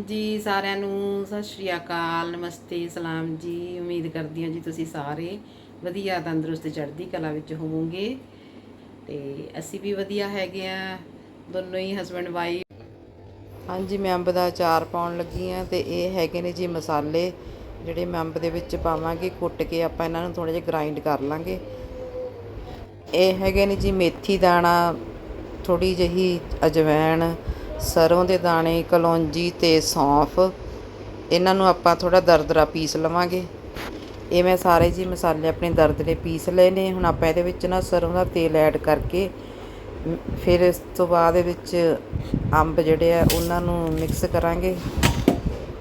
ਹਾਂਜੀ, ਸਾਰਿਆਂ ਨੂੰ ਸਤਿ ਸ਼੍ਰੀ ਅਕਾਲ, ਨਮਸਤੇ, ਸਲਾਮ ਜੀ। ਉਮੀਦ ਕਰਦੀ ਹਾਂ ਜੀ ਤੁਸੀਂ ਸਾਰੇ ਵਧੀਆ, ਤੰਦਰੁਸਤ, ਚੜ੍ਹਦੀ ਕਲਾ ਵਿੱਚ ਹੋਵੋਗੇ। ਤੇ ਅਸੀਂ ਵੀ ਵਧੀਆ ਹੈਗੇ ਆ, ਦੋਨੋਂ ਹੀ ਹਸਬੰਡ ਵਾਈਫ ਹਾਂਜੀ, ਮੈਂ ਅੰਬ ਦਾ ਅਚਾਰ ਪਾਉਣ ਲੱਗੀ ਆ ਤੇ ਇਹ ਹੈਗੇ ਨੇ ਜੀ ਮਸਾਲੇ, ਜਿਹੜੇ ਮੈਂ ਅੰਬ ਦੇ ਵਿੱਚ ਪਾਵਾਂਗੇ, ਕੁੱਟ ਕੇ ਆਪਾਂ ਇਹਨਾਂ ਨੂੰ ਥੋੜਾ ਜਿਹਾ ਗ੍ਰਾਈਂਡ ਕਰ ਲਾਂਗੇ। ਇਹ ਹੈਗੇ ਨੇ ਜੀ ਮੇਥੀ ਦਾਣਾ ਥੋੜੀ ਜਿਹੀ ਅਜਵਾਇਣ ਸਰੋਂ ਦੇ ਦਾਣੇ, ਕਲੌਂਜੀ ਤੇ ਸੌਂਫ। ਇਹਨਾਂ ਨੂੰ ਆਪਾਂ ਥੋੜਾ ਦਰਦਰਾ ਪੀਸ ਲਵਾਂਗੇ। ਇਹ ਮੈਂ ਸਾਰੇ ਜੀ ਮਸਾਲੇ ਆਪਣੇ ਦਰਦਰੇ ਪੀਸ ਲਏ ਨੇ। ਹੁਣ ਆਪਾਂ ਇਹਦੇ ਵਿੱਚ ਨਾ ਸਰੋਂ ਦਾ ਤੇਲ ਐਡ ਕਰਕੇ, ਫਿਰ ਇਸ ਤੋਂ ਬਾਅਦ ਇਹ ਵਿੱਚ ਅੰਬ ਜਿਹੜੇ ਆ, ਉਹਨਾਂ ਨੂੰ ਮਿਕਸ ਕਰਾਂਗੇ।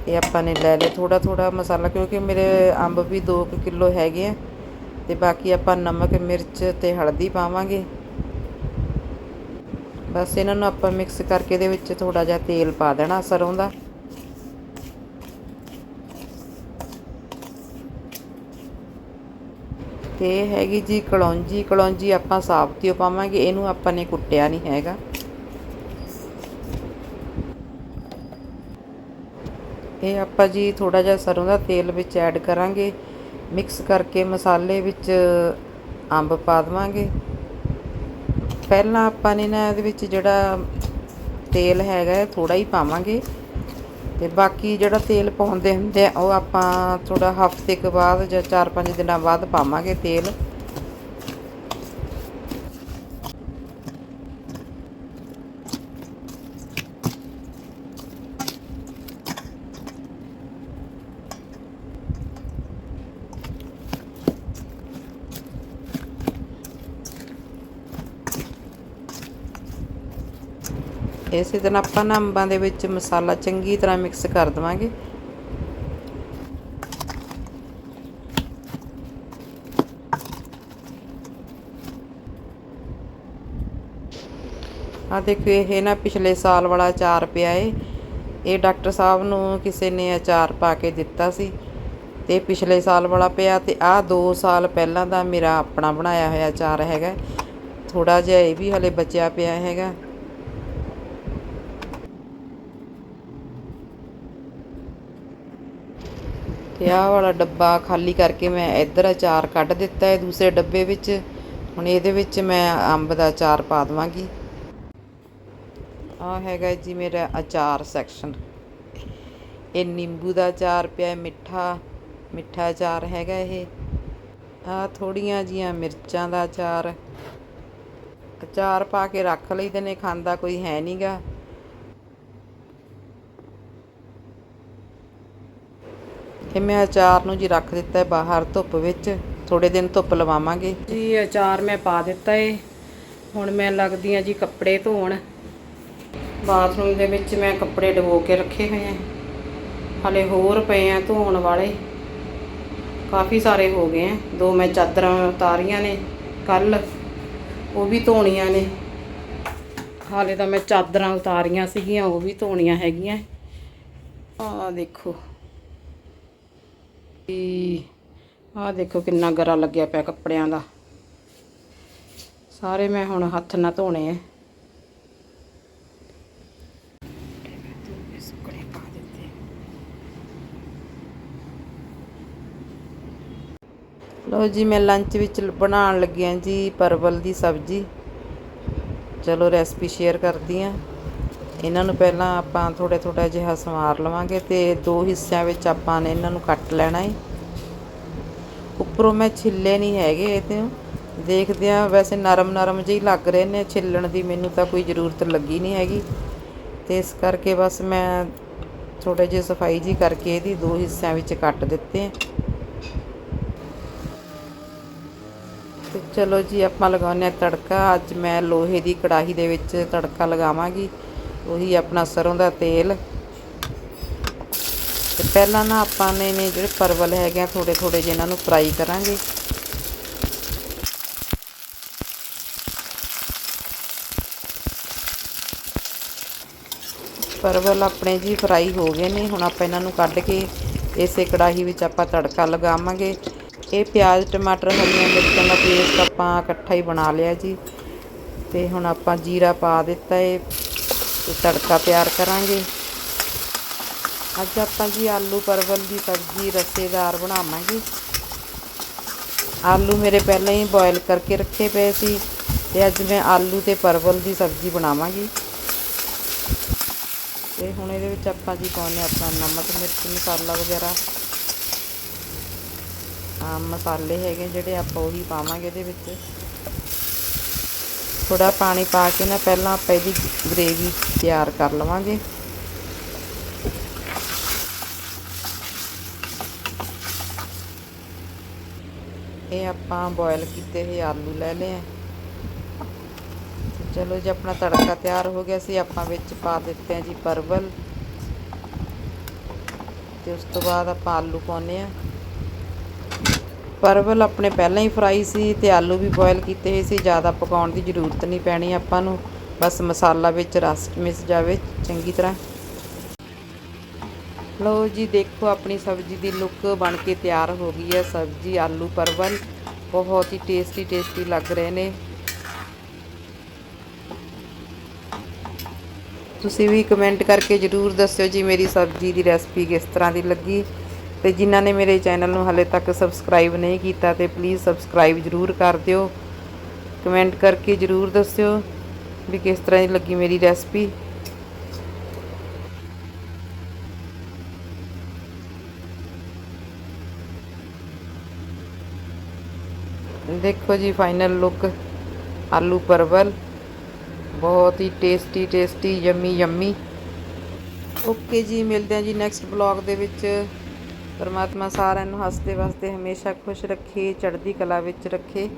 ਇਹ ਆਪਾਂ ਨੇ ਲੈ ਲਏ ਥੋੜਾ ਥੋੜਾ ਮਸਾਲਾ, ਕਿਉਂਕਿ ਮੇਰੇ ਅੰਬ ਵੀ 2 ਕਿਲੋ ਹੈਗੇ ਆ। ਤੇ ਬਾਕੀ ਆਪਾਂ ਨਮਕ, ਮਿਰਚ ਤੇ ਹਲਦੀ ਪਾਵਾਂਗੇ। ਬਸ ਇਹਨਾਂ ਨੂੰ ਆਪਾਂ ਮਿਕਸ ਕਰਕੇ ਇਹਦੇ ਵਿੱਚ ਥੋੜਾ ਜਿਹਾ ਤੇਲ ਪਾ ਦੇਣਾ ਸਰੋਂ ਦਾ। ਤੇ ਹੈਗੀ ਜੀ ਕਲੌਂਜੀ ਕਲੌਂਜੀ ਆਪਾਂ ਸਾਬਤੀ ਓ ਪਾਵਾਂਗੇ? ਇਹਨੂੰ ਆਪਾਂ ਨੇ ਕੁੱਟਿਆ ਨਹੀਂ ਹੈਗਾ। ਇਹ ਆਪਾਂ ਜੀ ਥੋੜਾ ਜਿਹਾ ਸਰੋਂ ਦਾ ਤੇਲ ਵਿੱਚ ਐਡ ਕਰਾਂਗੇ। ਮਿਕਸ ਕਰਕੇ ਮਸਾਲੇ ਵਿੱਚ ਅੰਬ ਪਾ ਦੇਵਾਂਗੇ। ਪਹਿਲਾਂ ਆਪਾਂ ਨੇ ਨਾ ਇਹਦੇ ਵਿੱਚ ਜਿਹੜਾ ਤੇਲ ਹੈਗਾ ਥੋੜਾ ਹੀ ਪਾਵਾਂਗੇ। ਤੇ ਬਾਕੀ ਜਿਹੜਾ ਤੇਲ ਪਾਉਂਦੇ ਹੁੰਦੇ ਆ, ਉਹ ਆਪਾਂ ਥੋੜਾ ਹਫ਼ਤੇ ਕੁ ਬਾਅਦ ਜਾਂ 4-5 ਦਿਨਾਂ ਬਾਅਦ ਪਾਵਾਂਗੇ ਤੇਲ। ਇਸੇ ਤਰ੍ਹਾਂ ਆਪਾਂ ਨਾ ਅੰਬਾਂ ਦੇ ਵਿੱਚ ਮਸਾਲਾ ਚੰਗੀ ਤਰ੍ਹਾਂ ਮਿਕਸ ਕਰ ਦਵਾਂਗੇ। ਆ ਦੇਖੋ ਇਹ ਨਾ ਪਿਛਲੇ ਸਾਲ ਵਾਲਾ ਅਚਾਰ ਪਿਆ ਏ। ਇਹ ਡਾਕਟਰ ਸਾਹਿਬ ਨੂੰ ਕਿਸੇ ਨੇ ਅਚਾਰ ਪਾ ਕੇ ਦਿੱਤਾ ਸੀ। ਤੇ ਪਿਛਲੇ ਸਾਲ ਵਾਲਾ ਪਿਆ ਤੇ ਆਹ 2 ਸਾਲ ਪਹਿਲਾਂ ਦਾ ਮੇਰਾ ਆਪਣਾ ਬਣਾਇਆ ਹੋਇਆ ਅਚਾਰ ਹੈਗਾ। ਥੋੜਾ ਜਿਹਾ ਇਹ ਵੀ ਹਲੇ ਬਚਿਆ ਪਿਆ ਹੈਗਾ। ਤੇ ਆਹ ਵਾਲਾ ਡੱਬਾ ਖਾਲੀ ਕਰਕੇ ਮੈਂ ਇੱਧਰ ਅਚਾਰ ਕੱਢ ਦਿੱਤਾ ਹੈ, ਦੂਸਰੇ ਡੱਬੇ ਵਿੱਚ। ਹੁਣ ਇਹਦੇ ਵਿੱਚ ਮੈਂ ਅੰਬ ਦਾ ਅਚਾਰ ਪਾ ਦਵਾਂਗੀ। ਆ ਹੈਗਾ ਜੀ ਮੇਰਾ ਅਚਾਰ ਸੈਕਸ਼ਨ ਇਹ ਨਿੰਬੂ ਦਾ ਅਚਾਰ ਪਿਆ ਮਿੱਠਾ ਮਿੱਠਾ ਅਚਾਰ ਹੈਗਾ ਇਹ। ਆ ਥੋੜੀਆਂ ਜੀਆਂ ਮਿਰਚਾਂ ਦਾ ਅਚਾਰ। ਅਚਾਰ ਪਾ ਕੇ ਰੱਖ ਲਈਦੇ ਨੇ, ਖਾਂਦਾ ਕੋਈ ਹੈ ਨਹੀਂਗਾ ਇਹ ਮੈਂ ਅਚਾਰ ਨੂੰ ਜੀ ਰੱਖ ਦਿੱਤਾ ਹੈ ਬਾਹਰ ਧੁੱਪ ਵਿੱਚ। ਥੋੜੇ ਦਿਨ ਧੁੱਪ ਲਵਾਵਾਂਗੇ। ਜੀ, ਅਚਾਰ ਮੈਂ ਪਾ ਦਿੱਤਾ ਏ। ਹੁਣ ਮੈਂ ਲੱਗਦੀ ਆ ਜੀ ਕੱਪੜੇ ਧੋਣ। ਬਾਥਰੂਮ ਦੇ ਵਿੱਚ ਮੈਂ ਕੱਪੜੇ ਡਬੋ ਕੇ ਰੱਖੇ ਹੋਏ ਆ। ਹਲੇ ਹੋਰ ਪਏ ਆ ਧੋਣ ਵਾਲੇ। ਕਾਫੀ ਸਾਰੇ ਹੋ ਗਏ ਆ। ਦੋ ਮੈਂ ਚਾਦਰਾਂ ਉਤਾਰੀਆਂ ਨੇ ਕੱਲ ਉਹ ਵੀ ਧੋਣੀਆਂ ਨੇ। ਹਾਲੇ ਤਾਂ ਮੈਂ ਚਾਦਰਾਂ ਉਤਾਰੀਆਂ ਸੀਗੀਆਂ, ਉਹ ਵੀ ਧੋਣੀਆਂ ਹੈਗੀਆਂ। ਆਹ ਦੇਖੋ। ਆਹ ਦੇਖੋ ਕਿੰਨਾ ਗਰਾ ਲੱਗਿਆ ਪਿਆ ਕੱਪੜਿਆਂ ਦਾ। ਸਾਰੇ ਮੈਂ ਹੁਣ ਹੱਥ ਨਾਲ ਧੋਣੇ ਆ ਲੋ ਜੀ, ਮੈਂ ਲੰਚ ਵਿੱਚ ਬਣਾਉਣ ਲੱਗਿਆ ਜੀ ਪਰਵਲ ਦੀ ਸਬਜ਼ੀ। ਚਲੋ ਰੈਸਪੀ ਸ਼ੇਅਰ ਕਰਦੀ ਆ। ਇਹਨਾਂ ਨੂੰ ਪਹਿਲਾਂ ਆਪਾਂ ਥੋੜ੍ਹਾ ਥੋੜ੍ਹਾ ਜਿਹਾ ਸਵਾਰ ਲਵਾਂਗੇ ਤੇ ਦੋ ਹਿੱਸਿਆਂ ਵਿੱਚ ਆਪਾਂ ਨੇ ਇਹਨਾਂ ਨੂੰ ਕੱਟ ਲੈਣਾ ਹੈ ਉੱਪਰੋਂ ਮੈਂ ਛਿੱਲੇ ਨਹੀਂ ਹੈਗੇ ਇਹਦੇ ਦੇਖਦੇ ਆ ਵੈਸੇ ਨਰਮ ਨਰਮ ਜਿਹੀ ਲੱਗ ਰਹੇ ਨੇ, ਛਿੱਲਣ ਦੀ ਮੈਨੂੰ ਤਾਂ ਕੋਈ ਜ਼ਰੂਰਤ ਲੱਗੀ ਨਹੀਂ ਹੈਗੀ। ਤੇ ਇਸ ਕਰਕੇ ਬਸ ਮੈਂ ਥੋੜੇ ਜਿਹੀ ਸਫ਼ਾਈ ਜੀ ਕਰਕੇ ਇਹਦੀ ਦੋ ਹਿੱਸਿਆਂ ਵਿੱਚ ਕੱਟ ਦਿੱਤੇ ਆ। ਤੇ ਚਲੋ ਜੀ, ਆਪਾਂ ਲਗਾਉਂਦੇ ਆ ਤੜਕਾ। ਅੱਜ ਮੈਂ ਲੋਹੇ ਦੀ ਕੜਾਹੀ ਦੇ ਵਿੱਚ ਤੜਕਾ ਲਗਾਵਾਂਗੀ। ਉਹੀ ਆਪਣਾ ਸਰੋਂ ਦਾ ਤੇਲ। ਤੇ ਪਹਿਲਾਂ ਨਾ ਆਪਾਂ ਨੇ ਨੇ ਜਿਹੜੇ ਪਰਵਲ ਹੈਗੇ ਆ ਥੋੜੇ ਥੋੜੇ ਜਿਹੇ ਇਹਨਾਂ ਨੂੰ ਫਰਾਈ ਕਰਾਂਗੇ। ਪਰਵਲ ਆਪਣੇ ਜੀ ਫਰਾਈ ਹੋ ਗਏ ਨੇ, ਹੁਣ ਆਪਾਂ ਇਹਨਾਂ ਨੂੰ ਕੱਢ ਕੇ ਇਸੇ ਕੜਾਹੀ ਵਿੱਚ ਆਪਾਂ ਤੜਕਾ ਲਗਾਵਾਂਗੇ। ਇਹ ਪਿਆਜ਼, ਟਮਾਟਰ, ਹਰੀਆਂ ਮਿਰਚਾਂ ਦਾ ਪੇਸਟ ਆਪਾਂ ਇਕੱਠਾ ਹੀ ਬਣਾ ਲਿਆ ਜੀ। ਤੇ ਹੁਣ ਆਪਾਂ ਜੀਰਾ ਪਾ ਦਿੱਤਾ ਏ। ਤੇ ਤੜਕਾ ਤਿਆਰ ਕਰਾਂਗੇ। ਅੱਜ ਆਪਾਂ ਜੀ ਆਲੂ ਪਰਵਲ ਦੀ ਸਬਜ਼ੀ ਰਸੇਦਾਰ ਬਣਾਵਾਂਗੇ। ਆਲੂ ਮੇਰੇ ਪਹਿਲਾਂ ਹੀ ਬੋਇਲ ਕਰਕੇ ਰੱਖੇ ਪਏ ਸੀ ਤੇ ਅੱਜ ਮੈਂ ਆਲੂ ਤੇ ਪਰਵਲ ਦੀ ਸਬਜ਼ੀ ਬਣਾਵਾਂਗੀ। ਤੇ ਹੁਣ ਇਹਦੇ ਵਿੱਚ ਆਪਾਂ ਜੀ ਪਾਉਣੇ ਆਪਣਾ ਨਮਕ, ਮਿਰਚ, ਮਸਾਲਾ ਵਗੈਰਾ। ਆਮ ਮਸਾਲੇ ਹੈਗੇ ਜਿਹੜੇ ਆਪਾਂ ਉਹੀ ਪਾਵਾਂਗੇ ਇਹਦੇ ਵਿੱਚ। ਥੋੜਾ ਪਾਣੀ ਪਾ ਕੇ ਨਾ ਪਹਿਲਾਂ ਆਪਾਂ ਇਹਦੀ ਗ੍ਰੇਵੀ ਤਿਆਰ ਕਰ ਲਵਾਂਗੇ। ਇਹ ਆਪਾਂ ਬੋਇਲ ਕੀਤੇ ਹੋਏ ਆਲੂ ਲੈ ਲਏ ਆ। ਚਲੋ ਜੀ, ਆਪਣਾ ਤੜਕਾ ਤਿਆਰ ਹੋ ਗਿਆ ਸੀ। ਆਪਾਂ ਵਿੱਚ ਪਾ ਦਿੱਤੇ ਆ ਜੀ ਪਰਵਲ। ਤੇ ਉਸ ਤੋਂ ਬਾਅਦ ਆਪਾਂ ਆਲੂ ਪਾਉਨੇ ਆ। ਪਰਵਲ ਆਪਣੇ ਪਹਿਲਾਂ ਹੀ ਫਰਾਈ ਸੀ ਤੇ ਆਲੂ ਵੀ ਬੋਇਲ ਕੀਤੇ ਹੋਏ ਸੀ, ਜ਼ਿਆਦਾ ਪਕਾਉਣ ਦੀ ਜ਼ਰੂਰਤ ਨਹੀਂ ਪੈਣੀ ਆਪਾਂ ਨੂੰ। ਬਸ ਮਸਾਲਾ ਵਿੱਚ ਰਸ ਮਿਸ ਜਾਵੇ, ਚੰਗੀ ਤਰ੍ਹਾਂ। ਲਓ ਜੀ, ਦੇਖੋ ਆਪਣੀ ਸਬਜ਼ੀ ਦੀ ਲੁੱਕ ਬਣ ਕੇ ਤਿਆਰ ਹੋ ਗਈ ਹੈ। ਸਬਜ਼ੀ, ਆਲੂ, ਪਰਵਲ ਬਹੁਤ ਹੀ ਟੇਸਟੀ ਟੇਸਟੀ ਲੱਗ ਰਹੇ ਨੇ। ਤੁਸੀਂ ਵੀ ਕਮੈਂਟ ਕਰਕੇ ਜਰੂਰ ਦੱਸਿਓ ਜੀ, ਮੇਰੀ ਸਬਜ਼ੀ ਦੀ ਰੈਸਪੀ ਕਿਸ ਤਰ੍ਹਾਂ ਦੀ ਲੱਗੀ। ਤੇ ਜਿਨ੍ਹਾਂ ਨੇ ਮੇਰੇ ਚੈਨਲ ਨੂੰ ਹਲੇ ਤੱਕ ਸਬਸਕ੍ਰਾਈਬ ਨਹੀਂ ਕੀਤਾ ਤੇ ਪਲੀਜ਼ ਸਬਸਕ੍ਰਾਈਬ ਜਰੂਰ ਕਰ ਦਿਓ। ਕਮੈਂਟ ਕਰਕੇ ਜਰੂਰ ਦੱਸਿਓ ਵੀ ਕਿਸ ਤਰ੍ਹਾਂ ਦੀ ਲੱਗੀ ਮੇਰੀ ਰੈਸਪੀ ਦੇਖੋ ਜੀ ਫਾਈਨਲ ਲੁੱਕ ਆਲੂ ਪਰਵਲ, ਬਹੁਤ ਹੀ tasty tasty yummy yummy okay ਜੀ, ਮਿਲਦੇ ਹਾਂ ਜੀ ਨੈਕਸਟ ਬਲੌਗ ਦੇ ਵਿੱਚ। ਪਰਮਾਤਮਾ ਸਾਰਿਆਂ ਨੂੰ ਹੱਸਦੇ ਵਸਦੇ ਹਮੇਸ਼ਾ ਖੁਸ਼ ਰੱਖੇ ਚੜ੍ਹਦੀ ਕਲਾ ਵਿੱਚ ਰੱਖੇ।